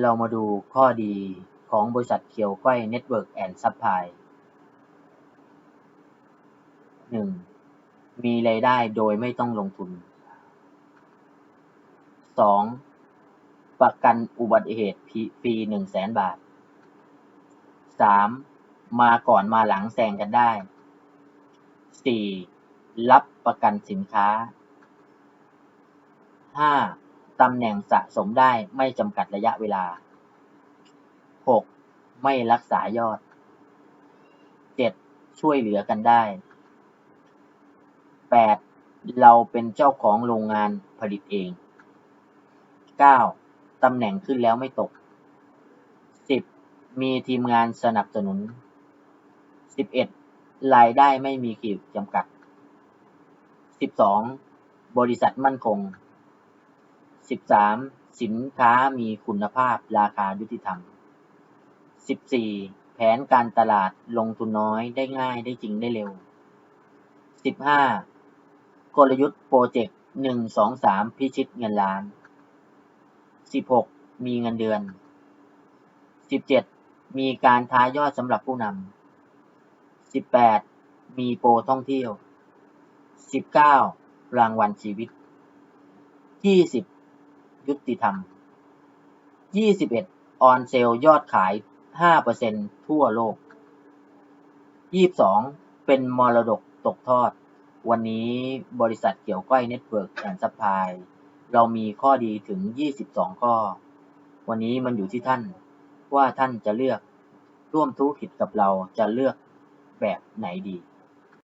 เรามาดูข้อดีของบริษัทเคียวก้อยเน็ตเวิร์กแอนด์ซัพพลายหนึ่งมีรายได้โดยไม่ต้องลงทุนสองประกันอุบัติเหตุฟรีหนึ่งแสนบาทสามมาก่อนมาหลังแซงกันได้สี่รับประกันสินค้าห้า ตำแหน่งสะสมได้ไม่จำกัดระยะเวลา 6. ไม่รักษายอด 7. ช่วยเหลือกันได้ 8. เราเป็นเจ้าของโรงงานผลิตเอง 9. ตำแหน่งขึ้นแล้วไม่ตก 10. มีทีมงานสนับสนุน 11. รายได้ไม่มีขีดจำกัด 12. บริษัทมั่นคง 13. สินค้ามีคุณภาพราคายุติธรรม 14. แผนการตลาดลงทุนน้อยได้ง่ายได้จริงได้เร็ว 15. กลยุทธ์โปรเจกต์ 1 2 3 พิชิตเงินล้าน 16. มีเงินเดือน 17. มีการท้ายอดสำหรับผู้นำ 18. มีโปรท่องเที่ยว 19. รางวัลชีวิต 20. ยุติธรรม 21. ออนเซลยอดขาย 5%ทั่วโลก 22. เป็นมรดกตกทอด วันนี้บริษัทเกี่ยวก้อยเน็ตเวิร์กแอนด์ซัพพลายเรามีข้อดีถึง 22 ข้อ วันนี้มันอยู่ที่ท่านว่าท่านจะเลือกร่วมธุรกิจกับเราจะเลือกแบบไหนดี